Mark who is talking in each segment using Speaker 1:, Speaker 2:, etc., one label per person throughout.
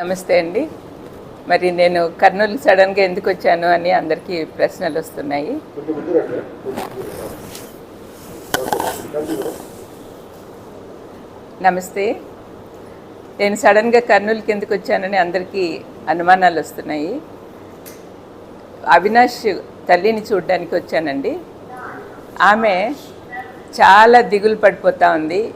Speaker 1: నమస్తే అండి. మరి నేను కర్నూలు సడన్గా ఎందుకు వచ్చాను అని అందరికీ ప్రశ్నలు వస్తున్నాయి. నమస్తే. నేను సడన్గా కర్నూలుకి ఎందుకు వచ్చానని అందరికీ అనుమానాలు వస్తున్నాయి. అవినాష్ తల్లిని చూడడానికి వచ్చానండి. ఆమె చాలా దిగులు పడిపోతూ ఉంది.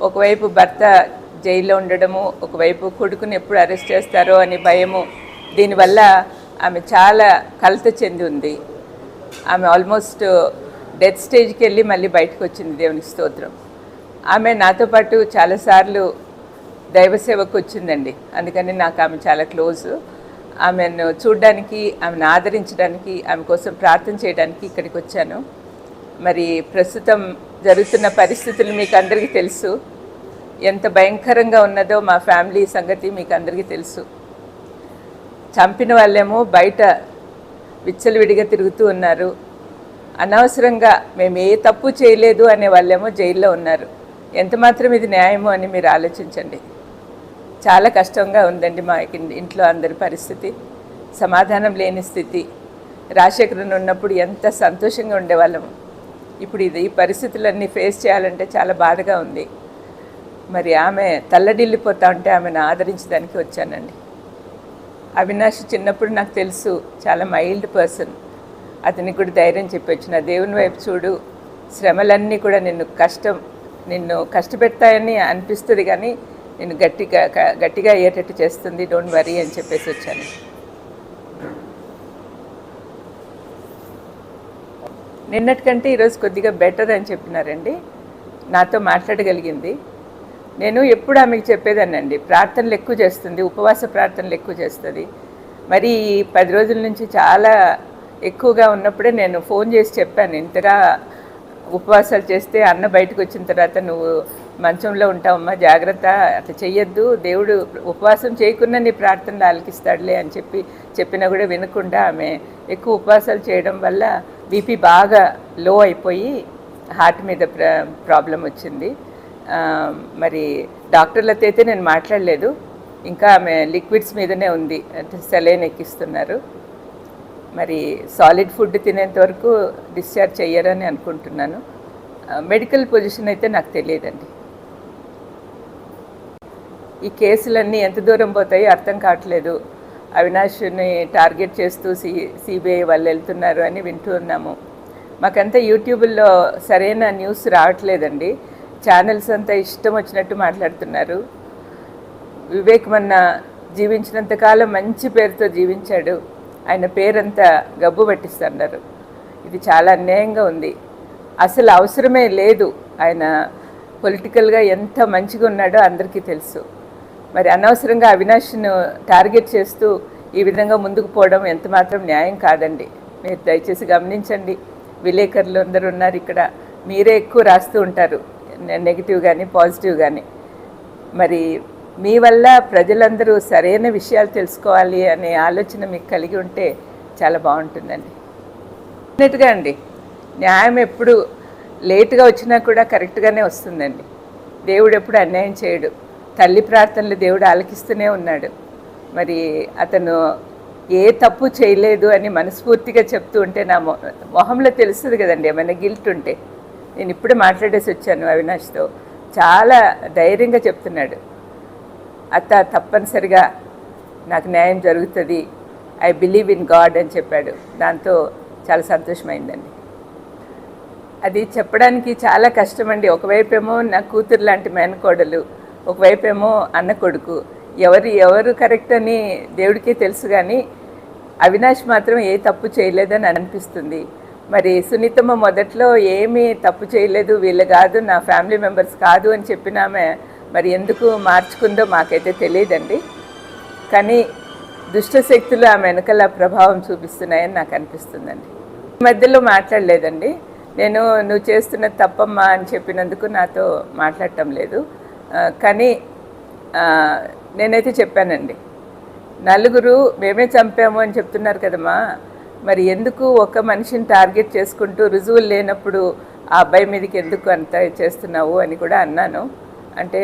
Speaker 1: ఒకవైపు భర్త జైల్లో ఉండడము ఒకవైపు కొడుకుని ఎప్పుడు అరెస్ట్ చేస్తారో అని భయము దీనివల్ల ఆమె చాలా కలత చెంది ఉంది. ఆమె ఆల్మోస్ట్ డెత్ స్టేజ్కి వెళ్ళి మళ్ళీ బయటకు వచ్చింది దేవునికి స్తోత్రం. ఆమె నాతో పాటు చాలాసార్లు దైవ సేవకు వచ్చిందండి. అందుకని నాకు ఆమె చాలా క్లోజ్. ఆమెను చూడడానికి ఆమెను ఆదరించడానికి ఆమె కోసం ప్రార్థన చేయడానికి ఇక్కడికి వచ్చాను మరి ప్రస్తుతం జరుగుతున్న పరిస్థితులు మీకు అందరికీ తెలుసు. ఎంత భయంకరంగా ఉన్నదో మా ఫ్యామిలీ సంగతి మీకు అందరికీ తెలుసు. చంపిన వాళ్ళేమో బయట విచ్చలవిడిగా తిరుగుతూ ఉన్నారు. అనవసరంగా మేము ఏ తప్పు చేయలేదు అనే వాళ్ళేమో జైల్లో ఉన్నారు. ఎంత మాత్రం ఇది న్యాయమో అని మీరు ఆలోచించండి. చాలా కష్టంగా ఉందండి మా ఇంట్లో అందరి పరిస్థితి. సమాధానం లేని స్థితి. రాజశేఖరన్ ఉన్నప్పుడు ఎంత సంతోషంగా ఉండేవాళ్ళము ఇప్పుడు ఇది ఈ పరిస్థితులన్నీ ఫేస్ చేయాలంటే చాలా బాధగా ఉంది. మరి ఆమె తల్లడిల్లిపోతా ఉంటే ఆమెను ఆదరించడానికి వచ్చానండి. అవినాష్ చిన్నప్పుడు నాకు తెలుసు చాలా మైల్డ్ పర్సన్. అతనికి కూడా ధైర్యం చెప్పొచ్చు నా దేవుని వైపు చూడు. శ్రమలన్నీ కూడా నిన్ను కష్టం నిన్ను కష్టపెడతాయని అనిపిస్తుంది కానీ నేను గట్టిగా గట్టిగా అయ్యేటట్టు చేస్తుంది డోంట్ వరీ అని చెప్పేసి వచ్చాను. నిన్నటికంటే ఈరోజు కొద్దిగా బెటర్ అని చెప్పినారండి. నాతో మాట్లాడగలిగింది. నేను ఎప్పుడు ఆమెకు చెప్పేదానండి ప్రార్థనలు ఎక్కువ చేస్తుంది ఉపవాస ప్రార్థనలు ఎక్కువ చేస్తుంది. మరి పది రోజుల నుంచి చాలా ఎక్కువగా ఉన్నప్పుడే నేను ఫోన్ చేసి చెప్పాను ఇంతగా ఉపవాసాలు చేస్తే అన్న బయటకు వచ్చిన తర్వాత నువ్వు మంచంలో ఉంటావమ్మా జాగ్రత్త అట్లా చెయ్యొద్దు. దేవుడు ఉపవాసం చేయకుండా నీ ప్రార్థనలు ఆలకిస్తాడులే అని చెప్పి చెప్పినా కూడా వినకుండా ఆమె ఎక్కువ ఉపవాసాలు చేయడం వల్ల బీపీ బాగా లో అయిపోయి హార్ట్ మీద ప్ర ప్రాబ్లం వచ్చింది. మరి డాక్టర్లతో అయితే నేను మాట్లాడలేదు. ఇంకా ఆమె లిక్విడ్స్ మీదనే ఉంది. అంటే సెలైన్ ఎక్కిస్తున్నారు. మరి సాలిడ్ ఫుడ్ తినేంత వరకు డిశ్చార్జ్ చెయ్యరని అనుకుంటున్నాను. మెడికల్ పొజిషన్ అయితే నాకు తెలియదండి. ఈ కేసులన్నీ ఎంత దూరం పోతాయో అర్థం కావట్లేదు. అవినాష్ని టార్గెట్ చేస్తూ సి సిబిఐ వాళ్ళు వెళ్తున్నారు అని వింటూ ఉన్నాము. మాకంతా యూట్యూబ్లో సరైన న్యూస్ రావట్లేదండి. ఛానల్స్ అంతా ఇష్టం వచ్చినట్టు మాట్లాడుతున్నారు. వివేక్ మొన్న జీవించినంతకాలం మంచి పేరుతో జీవించాడు. ఆయన పేరంతా గబ్బు పట్టిస్తున్నారు. ఇది చాలా అన్యాయంగా ఉంది. అసలు అవసరమే లేదు. ఆయన పొలిటికల్గా ఎంత మంచిగా ఉన్నాడో అందరికీ తెలుసు. మరి అనవసరంగా అవినాష్ను టార్గెట్ చేస్తూ ఈ విధంగా ముందుకు పోవడం ఎంత మాత్రం న్యాయం కాదండి. మీరు దయచేసి గమనించండి. విలేకరులు అందరూ ఉన్నారు ఇక్కడ. మీరే ఎక్కువ రాస్తూ ఉంటారు. నెగిటివ్ కానీ పాజిటివ్ కానీ మరి మీ వల్ల ప్రజలందరూ సరైన విషయాలు తెలుసుకోవాలి అనే ఆలోచన మీకు కలిగి ఉంటే చాలా బాగుంటుందండి. డెఫినెట్గా అండి న్యాయం ఎప్పుడు లేటుగా వచ్చినా కూడా కరెక్ట్గానే వస్తుందండి. దేవుడు ఎప్పుడు అన్యాయం చేయడు. తల్లి ప్రార్థనలు దేవుడు ఆలకిస్తూనే ఉన్నాడు. మరి అతను ఏ తప్పు చేయలేదు అని మనస్ఫూర్తిగా చెప్తూ ఉంటే నా మొహంలో తెలుస్తుంది కదండి ఏమైనా గిల్ట్ ఉంటే. నేను ఇప్పుడే మాట్లాడేసి వచ్చాను అవినాష్తో. చాలా ధైర్యంగా చెప్తున్నాడు. అత్త తప్పనిసరిగా నాకు న్యాయం జరుగుతుంది. ఐ బిలీవ్ ఇన్ గాడ్ అని చెప్పాడు. దాంతో చాలా సంతోషమైందండి. అది చెప్పడానికి చాలా కష్టమండి. ఒకవైపేమో నా కూతురు లాంటి మేనకోడలు ఒకవైపేమో అన్న కొడుకు. ఎవరు ఎవరు కరెక్ట్ అని దేవుడికే తెలుసు కానీ అవినాష్ మాత్రం ఏ తప్పు చేయలేదని అనిపిస్తుంది. మరి సునీతమ్మ మొదట్లో ఏమీ తప్పు చేయలేదు వీళ్ళు కాదు నా ఫ్యామిలీ మెంబర్స్ కాదు అని చెప్పినామె మరి ఎందుకు మార్చుకుందో మాకైతే తెలియదండి. కానీ దుష్ట శక్తులు ఆమె వెనకాల ప్రభావం చూపిస్తున్నాయని నాకు అనిపిస్తుందండి. ఈ మధ్యలో మాట్లాడలేదండి. నేను నువ్వు చేస్తున్న తప్పమ్మా అని చెప్పినందుకు నాతో మాట్లాడటం లేదు. కానీ నేనైతే చెప్పానండి. నలుగురు మేమే చంపాము అని చెప్తున్నారు కదమ్మా. మరి ఎందుకు ఒక మనిషిని టార్గెట్ చేసుకుంటూ రుజువులు లేనప్పుడు ఆ అబ్బాయి మీదకి ఎందుకు అంత చేస్తున్నావు అని కూడా అన్నాను. అంటే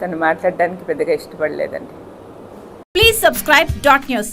Speaker 1: తను మాట్లాడడానికి పెద్దగా ఇష్టపడలేదండి.
Speaker 2: Please subscribe dot news